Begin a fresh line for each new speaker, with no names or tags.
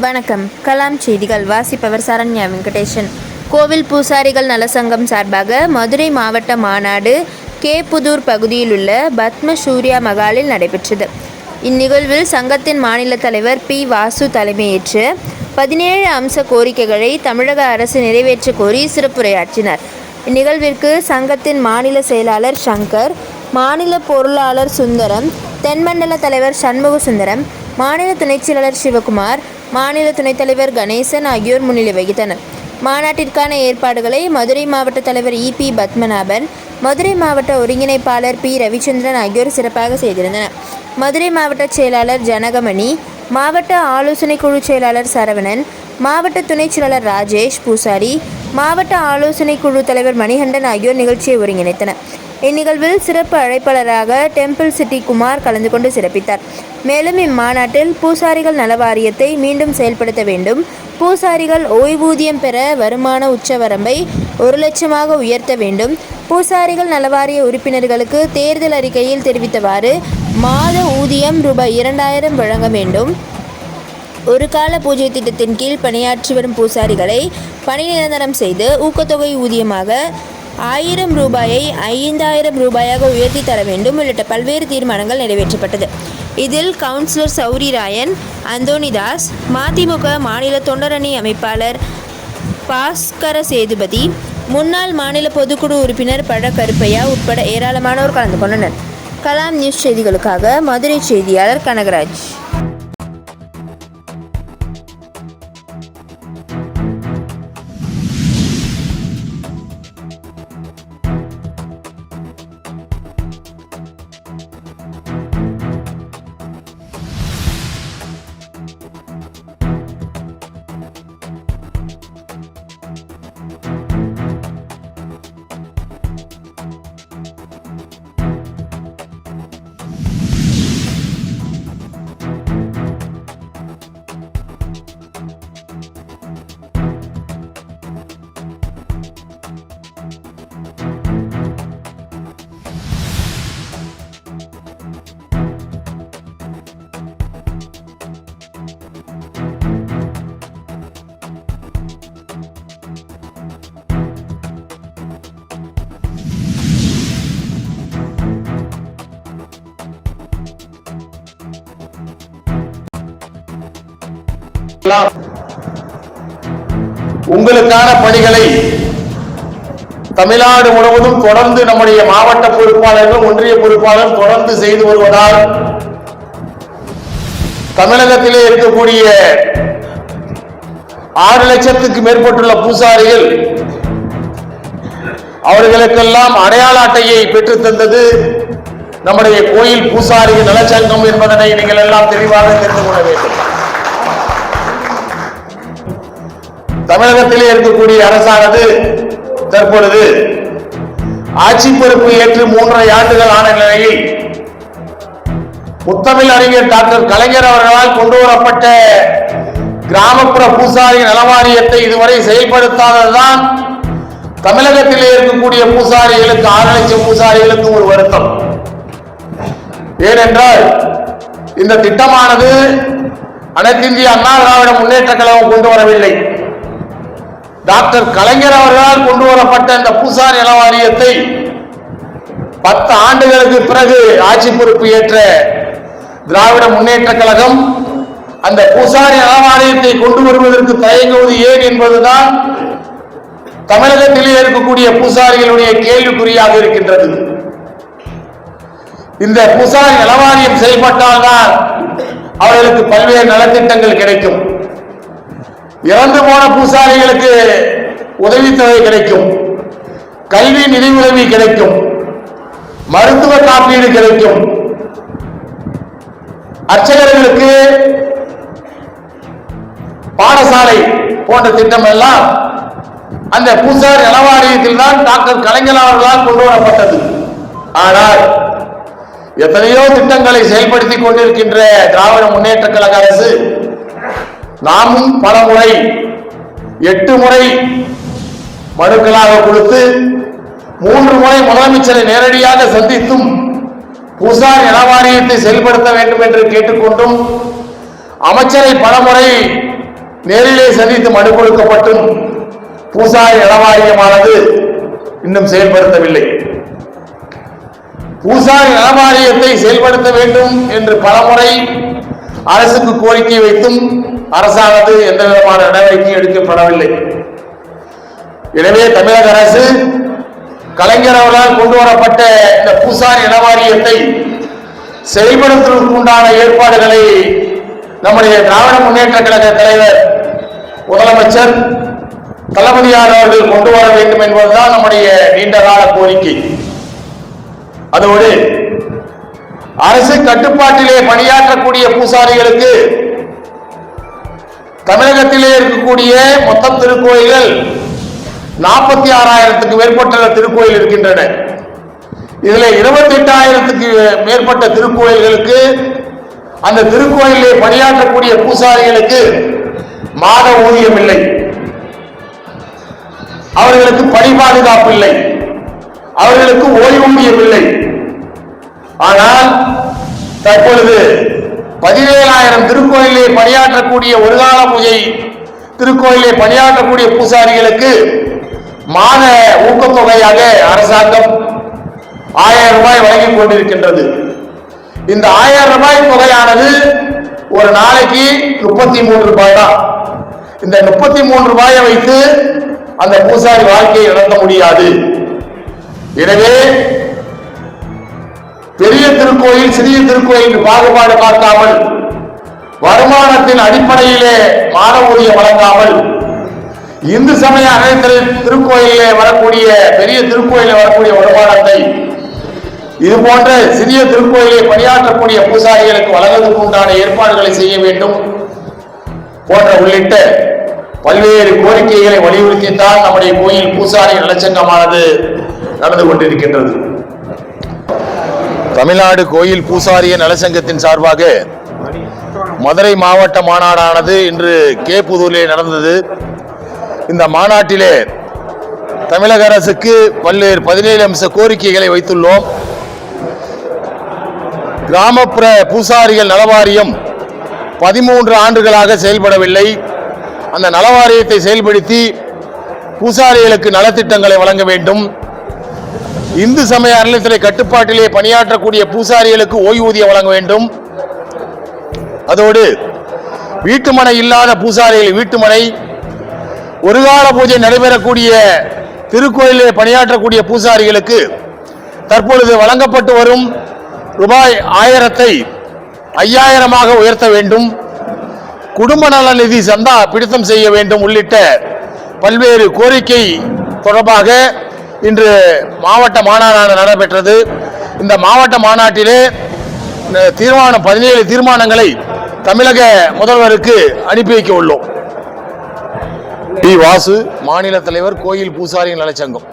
வணக்கம். கலாம் செய்திகள். வாசிப்பவர் சரண்யா வெங்கடேசன். கோவில் பூசாரிகள் நலசங்கம் சார்பாக மதுரை மாவட்ட மாநாடு கேப்புதூர் பகுதியில் உள்ள பத்ம சூர்யா மகாலில் நடைபெற்றது. இந்நிகழ்வில் சங்கத்தின் மாநில தலைவர் பி. வாசு தலைமையேற்று பதினேழு அம்ச கோரிக்கைகளை தமிழக அரசு நிறைவேற்ற கோரி சிறப்புரையாற்றினார். இந்நிகழ்விற்கு சங்கத்தின் மாநில செயலாளர் சங்கர் மாநில பொருளாளர் சுந்தரம் தென்மண்டல தலைவர் சண்முக சுந்தரம் மாநில துணைச் செயலாளர் சிவகுமார் மாநில துணைத் தலைவர் கணேசன் ஆகியோர் முன்னிலை வகித்தனர். மாநாட்டிற்கான ஏற்பாடுகளை மதுரை மாவட்ட தலைவர் இபி பத்மநாபன் மதுரை மாவட்ட ஒருங்கிணைப்பாளர் பி ரவிச்சந்திரன் ஆகியோர் சிறப்பாக செய்திருந்தனர். மதுரை மாவட்ட செயலாளர் ஜனகமணி மாவட்ட ஆலோசனை குழு செயலாளர் சரவணன் மாவட்ட துணைச் செயலாளர் ராஜேஷ் பூசாரி மாவட்ட ஆலோசனை குழு தலைவர் மணிகண்டன் ஆகியோர் நிகழ்ச்சியை ஒருங்கிணைத்தனர். இந்நிகழ்வில் சிறப்பு அழைப்பாளராக டெம்பிள் சிட்டி குமார் கலந்து கொண்டு சிறப்பித்தார். மேலும் இம்மாநாட்டில் பூசாரிகள் நல வாரியத்தை மீண்டும் செயல்படுத்த வேண்டும். பூசாரிகள் ஓய்வூதியம் பெற வருமான உச்சவரம்பை ஒரு லட்சமாக உயர்த்த வேண்டும். பூசாரிகள் நலவாரிய உறுப்பினர்களுக்கு தேர்தல் அறிக்கையில் தெரிவித்தவாறு மாத ஊதியம் ரூபாய் இரண்டாயிரம் வழங்க வேண்டும். ஒரு கால பூஜை திட்டத்தின் கீழ் பணியாற்றி வரும் பூசாரிகளை பணி நிரந்தரம் செய்து ஊக்கத்தொகை ஊதியமாக ஆயிரம் ரூபாயை ஐந்தாயிரம் ரூபாயாக உயர்த்தி தர வேண்டும் உள்ளிட்ட பல்வேறு தீர்மானங்கள் நிறைவேற்றப்பட்டது. இதில் கவுன்சிலர் சௌரி ராயன் அந்தோனிதாஸ் மதிமுக மாநில தொண்டரணி அமைப்பாளர் பாஸ்கர சேதுபதி முன்னாள் மாநில பொதுக்குழு உறுப்பினர் பழ கருப்பையா உட்பட ஏராளமானோர் கலந்து கொண்டனர். கலாம் நியூஸ் செய்திகளுக்காக மதுரை செய்தியாளர் கனகராஜ்.
எல்லாம் உங்களுக்கான பணிகளை தமிழ்நாடு முழுவதும் தொடர்ந்து நம்முடைய மாவட்ட பொறுப்பாளர்கள் ஒன்றிய பொறுப்பாளர் தொடர்ந்து செய்து வருவதால் தமிழகத்திலே இருக்கக்கூடிய ஆறு லட்சத்துக்கு மேற்பட்டுள்ள பூசாரிகள் அவர்களுக்கெல்லாம் அடையாள அட்டையை பெற்று தந்தது நம்முடைய கோயில் பூசாரிகள் நலச்சங்கம் என்பதனை நீங்கள் எல்லாம் தெளிவாக தெரிந்து கொள்ள வேண்டும். தமிழகத்திலே இருக்கக்கூடிய அரசானது தற்பொழுது ஆட்சி பொறுப்பு ஏற்று மூன்றரை ஆண்டுகள் ஆன நிலையில் முத்தமிழ் அறிஞர் டாக்டர் கலைஞர் அவர்களால் கொண்டு வரப்பட்ட கிராமப்புற பூசாரி நலவாரியத்தை இதுவரை செயல்படுத்தாததுதான் தமிழகத்திலே இருக்கக்கூடிய பூசாரிகளுக்கு ஆறு லட்சம் பூசாரிகளுக்கு ஒரு வருத்தம். ஏனென்றால் இந்த திட்டமானது அனைத்திந்திய அண்ணா திராவிட முன்னேற்ற கழகம் கொண்டு வரவில்லை. டாக்டர் கலைஞர் அவர்களால் கொண்டு வரப்பட்ட இந்த புசார் நல வாரியத்தை பத்து ஆண்டுகளுக்கு பிறகு ஆட்சி பொறுப்பு ஏற்ற திராவிட முன்னேற்ற கழகம் அந்த பூசாரி நல வாரியத்தை கொண்டு வருவதற்கு தயங்குவது ஏன் என்பதுதான் தமிழகத்திலே இருக்கக்கூடிய பூசாரிகளுடைய கேள்விக்குறியாக இருக்கின்றது. இந்த பூசாரி நலவாரியம் செயல்பட்டால்தான் அவர்களுக்கு பல்வேறு நலத்திட்டங்கள் கிடைக்கும். இறந்து போன பூசாரிகளுக்கு உதவித்தொகை கிடைக்கும். கல்வி நிதி உதவி கிடைக்கும். மருத்துவ காப்பீடு கிடைக்கும். அர்ச்சகர்களுக்கு பாடசாலை போன்ற திட்டம் எல்லாம் அந்த பூசாரி நலவாரியத்தில் தான் டாக்டர் கலைஞர் அவர்களால் கொண்டு வரப்பட்டது. ஆனால் எத்தனையோ திட்டங்களை செயல்படுத்திக் கொண்டிருக்கின்ற திராவிட முன்னேற்ற கழக அரசு நாமும் பல முறை எட்டு முறை மனுக்களாக கொடுத்து மூன்று முறை முதலமைச்சரை நேரடியாக சந்தித்தும் பூசாரி இனவாரியத்தை செயல்படுத்த வேண்டும் என்று கேட்டுக்கொண்டும் அமைச்சரை பலமுறை நேரிலே சந்தித்து மனு கொடுக்கப்பட்டும் பூசாரி நலவாரியமானது இன்னும் செயல்படுத்தவில்லை. பூசா இனவாரியத்தை செயல்படுத்த வேண்டும் என்று பலமுறை அரசுக்கு கோரிக்கை வைத்தும் அரசானது எந்த விதமான நடவடிக்கையும் எடுக்கப்படவில்லை. எனவே தமிழக அரசு கலைஞர் அவர்களால் கொண்டு வரப்பட்ட இந்த பூசாரி இனவாரியத்தை செயல்படுத்துவதற்கு உண்டான ஏற்பாடுகளை நம்முடைய திராவிட முன்னேற்ற கழக தலைவர் முதலமைச்சர் தளபதியார் அவர்கள் கொண்டு வர வேண்டும் என்பதுதான் நம்முடைய நீண்டகால கோரிக்கை. அதோடு அரசு கட்டுப்பாட்டிலே பணியாற்றக்கூடிய பூசாரிகளுக்கு தமிழகத்திலே இருக்கக்கூடிய மொத்த திருக்கோயில்கள் நாற்பத்தி ஆறாயிரத்துக்கு மேற்பட்ட திருக்கோயில் இருக்கின்றன. இதுல இருபத்தி எட்டாயிரத்துக்கு மேற்பட்ட திருக்கோயில்களுக்கு அந்த திருக்கோயிலே பணியாற்றக்கூடிய பூசாரிகளுக்கு மாத ஊதியம் இல்லை. அவர்களுக்கு பணி பாதுகாப்பு இல்லை. அவர்களுக்கு ஓய்வூதியம் இல்லை. ஆனால் தற்பொழுது பதினேழாயிரம் திருக்கோயிலே பணியாற்றக்கூடிய ஒரு கால பூஜை திருக்கோயிலே பணியாற்றக்கூடிய பூசாரிகளுக்கு மாத ஊக்கத்தொகையாக அரசாங்கம் ஆயிரம் ரூபாய் வழங்கிக் கொண்டிருக்கின்றது. இந்த ஆயிரம் ரூபாய் தொகையானது ஒரு நாளைக்கு முப்பத்தி மூன்று ரூபாய் தான். இந்த முப்பத்தி மூன்று ரூபாயை வைத்து அந்த பூசாரி வாழ்க்கையை நடத்த முடியாது. எனவே பெரிய திருக்கோயில் சிறிய திருக்கோயில் பாகுபாடு பார்க்காமல் வருமானத்தின் அடிப்படையிலே மாத வழங்காமல் இந்து சமய அனைத்து திருக்கோயிலே வரக்கூடிய பெரிய திருக்கோயிலே வரக்கூடிய வருமானத்தை இது போன்ற சிறிய திருக்கோயிலை பணியாற்றக்கூடிய பூசாரிகளுக்கு வழங்குவதற்கு உண்டான ஏற்பாடுகளை செய்ய வேண்டும் போன்ற உள்ளிட்ட பல்வேறு கோரிக்கைகளை வலியுறுத்தித்தான் நம்முடைய கோயில் பூசாரி நலச்சங்கமானது நடந்து கொண்டிருக்கின்றது. தமிழ்நாடு கோயில் பூசாரிய நலசங்கத்தின் சார்பாக மதுரை மாவட்ட மாநாடானது இன்று கே புதூரிலே நடந்தது. இந்த மாநாட்டிலே தமிழக அரசுக்கு பல்வேறு பதினேழு அம்ச கோரிக்கைகளை வைத்துள்ளோம். கிராமப்புற பூசாரிகள் நலவாரியம் பதிமூன்று ஆண்டுகளாக செயல்படவில்லை. அந்த நலவாரியத்தை செயல்படுத்தி பூசாரிகளுக்கு நலத்திட்டங்களை வழங்க வேண்டும். இந்து சமய அறநிலையத்துறை கட்டுப்பாட்டிலே பணியாற்றக்கூடிய பூசாரிகளுக்கு ஓய்வூதியம் வழங்க வேண்டும். அதோடு வீட்டுமனை இல்லாத பூசாரிகள் வீட்டுமனை ஒரு கால பூஜை நடைபெறக்கூடிய திருக்கோயிலே பணியாற்றக்கூடிய பூசாரிகளுக்கு தற்பொழுது வழங்கப்பட்டு வரும் ரூபாய் ஆயிரத்தை ஐயாயிரமாக உயர்த்த வேண்டும். குடும்ப நல நிதி சந்தா பிடித்தம் செய்ய வேண்டும் உள்ளிட்ட பல்வேறு கோரிக்கை தொடர்பாக இன்று மாவட்ட மாநாடு நடைபெற்றது. இந்த மாவட்ட மாநாட்டிலே இந்த தீர்மானம் பதினேழு தீர்மானங்களை தமிழக முதல்வருக்கு அனுப்பி வைக்க உள்ளோம். டி வாசு மாநில தலைவர் கோயில் பூசாரி நலச்சங்கம்.